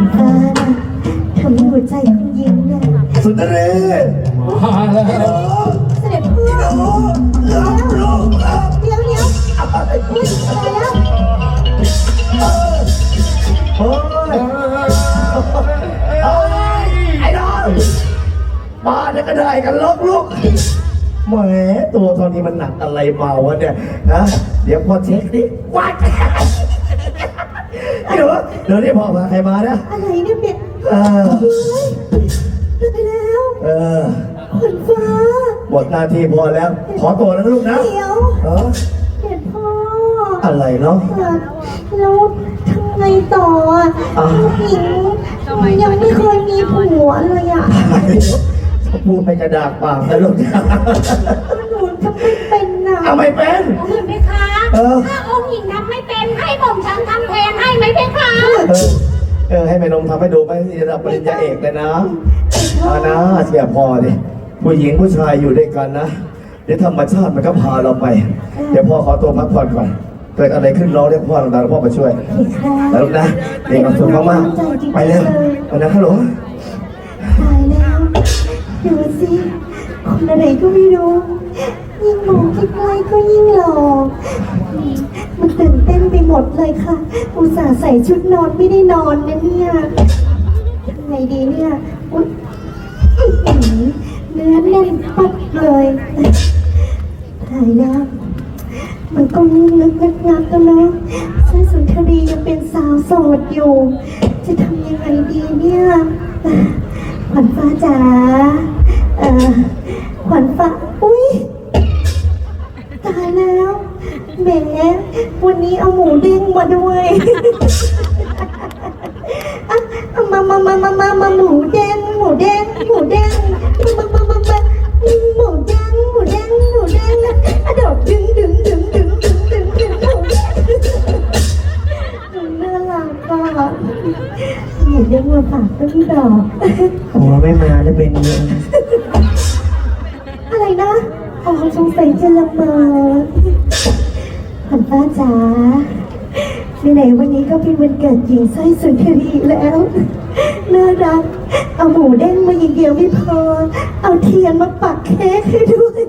นฟ้านะทำให้หัวใจคุณยิงเนี่ยสุดเรศมาแล้วเสด็จพ่อเดี๋ยวเดี๋ยวเดี๋ยวอุ๊ยตายแล้วโอ้ยเอ้ยไอ้น้องมาเนี่ยก็ได้กันลกลูกแหมตัวตอนนี้มันหนักอะไรเมาวะเนี่ยนะเดี๋ยวพอเช็คดิว้ายเดี๋ ยวเดี๋ยวนี่พ่อพาใครมาเนี่ยอะไรเนี่ยเบ็ดเออเฮ้ยเลิกไปแล้วเออขนฟ้าหมดหน้าที่พอแล้ว ขอตัวนะลูกนะเดี๋ยวเออเด็ดพ่ออะไรเนาะเกิดแล้วทำไงต่ออะอ่าผู้หญิงยังไม่เคยมีผัวเลยอะพูดไปกระดากปากนะลูกนะหนูทำไม่เป็นอะเอาไม่เป็น ทำให้ดูไหมจะรับปริญญาเอกเลยนะเอานะเสียพอดิผู้หญิงผู้ชายอยู่ด้วยกันนะเดี๋ยวธรรมชาติมันก็พาเราไป เดี๋ยวพ่อขอตัวพักผ่อนก่อนเกิดอะไรขึ้นร้องเรียกพ่อหลังจากพ่อมาช่วยพี่คะแล้วลูกนะเด็กกับสุขมากๆไปเร็วไปนะฮัลโหลตายแล้วดูสิคนอะไรก็ไม่รู้ ยิ่งมองใกล้ๆก็ยิ่งหล่อมันตื่นเต้นไป หมดเลยค่ะ อุตส่าห์ใส่ชุดนอนไม่ได้นอนนะเนี่ยทำไงดีเนี่ยอุ๊ยอื้อหือเนื้อแน่นปัดเลยตายแล้ว มันก็นึกนึกงักงักกันเนาะซึ่งสุนทรียังเป็นสาวโสดอยู่ จะทำยังไงดีเนี่ยขวัญฟ้าจ๋าเอ่อ วันนี้เอาหมูเด้งมาด้วยอะมามามามามามาหมูเด้งหมูเด้งหมูเด้งมามามามาหมูเด้งหมูเด้งหมูเด้งอะโดดดึงดึงดึงดึงดึงดึงดึงหมูเด้งน่ารักอะหมูเด้งมาฝากต้นดอกหัวไม่มาจะเป็นยังอะไรนะอ๋อสงสัยจะละเมอ ขวัญฟ้าจ๋าไหนๆวันนี้ก็เป็นวันเกิดหญิงไส้สุนทรีแล้ว น่ารัก เอาหมูเด้งมาอย่างเดียวไม่พอ เอาเทียนมาปักเค้กให้ด้วย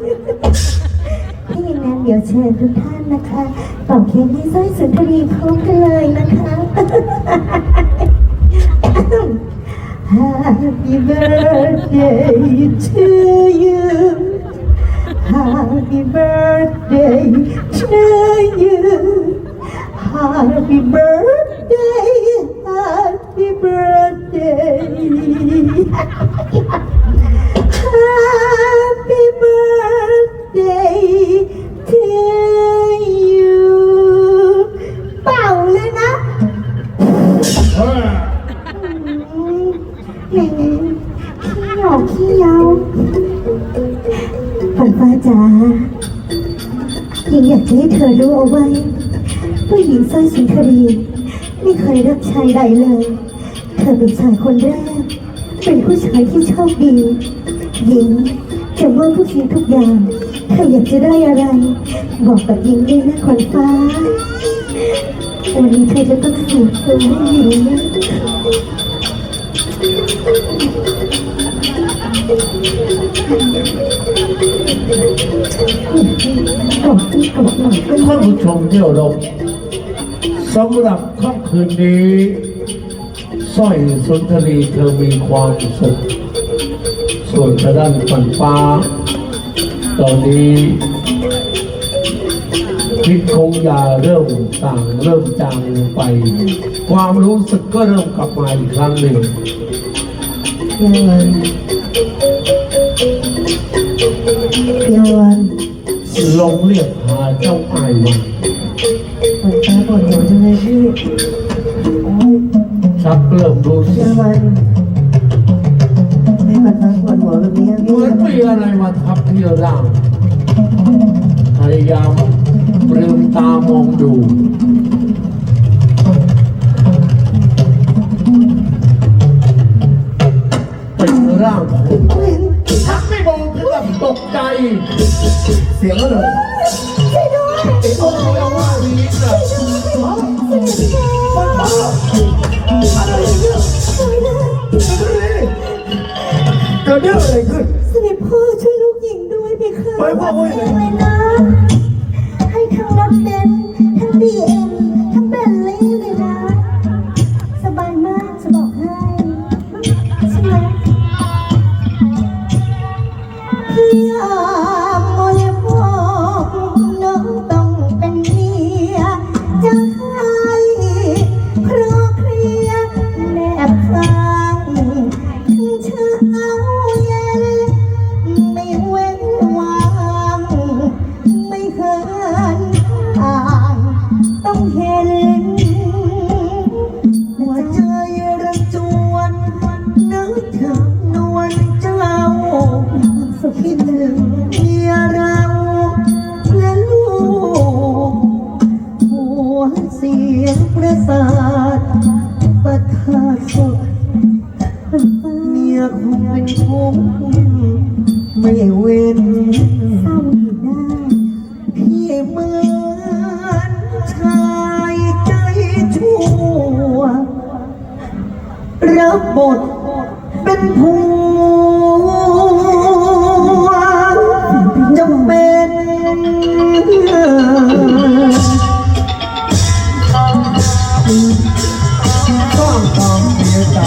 ถ้าอย่างนั้นเดี๋ยวเชิญทุกท่านนะคะเป่าเค้กให้ไส้สุนทรีพร้อมกันเลยนะคะ Happy birthday to you Happy birthday you Happy birthday ให้เธอรู้เอาไว้ผู้หญิงสร้อยสุนทรีไม่เคยรักชายใดเลย เธอเป็นชายคนแรก เป็นผู้ชายที่โชคดี หญิงจะมอบทุกสิ่งทุกอย่างเธออยากจะได้อะไร บอกกับหญิงด้วยนะขวัญฟ้าวันนี้เธอจะต้องสูญเสียให้หญิงนะ ที่กอดหน่อยก็ท่านผู้ชมที่เคารพสำหรับค่ำคืนนี้สร้อยสุนทรีเธอมีความสุขส่วนทางด้านฝันฟ้า ตอนนี้พิษคงยาเริ่มต่างเริ่มจางลงไป ความรู้สึกก็เริ่มกลับมาอีกครั้งหนึ่ง ยังไงยังวันลงเรียกหาเจ้าอายวันมันตาปวดหัวจังเลยพี่โอ้ยชักเริ่มรู้สึยักงวันไม่มันตาปวดหัวแบบนี้เหพี่มือนมีอะไรมาทับที่ร่างพยายามลืมตามองดู ร่างของทักไม่มองถึงกับตกใจ เสียงก็เลยช่วยด้วยไอ้โอ้ยเอาว่าวีดอะช่วยด้วยอะไรเนี่ยเกิดเรื่องอะไรขึ้น เสด็จพ่อช่วยลูกหญิงด้วยเพคะไปพ่อว่าอย่างไรเลยนะ ให้ทั้งรถเบนซ์ทั้งบีเอ็มทั้งเบนลี่เลยนะ สบายมากจะบอกให้ใช่ไหม พี่ ทุกข์ไม่เว้นเศร้าอยู่ได้พี่เหมือนชายใจชั่วรับบทเป็นผัวจำเป็นต้องความเสียใจ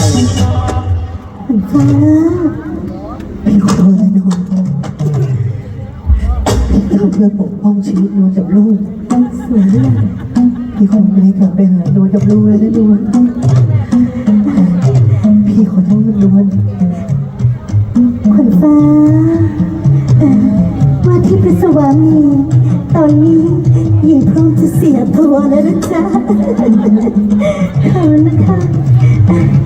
เป็นฟ้า พี่ขอโทษนะนวลพี่ทำเพื่อปกป้องชีวิตนวลกับลูกสวยด้วยพี่คงไม่กลับไปหานวลกับลูกแล้วนะนวลพี่ขอโทษนวลขวัญฟ้าว่าที่พระสวามี ตอนนี้หญิงพร้อมจะเสียตัวแล้วนะจ๊ะขอบคุณนะคะ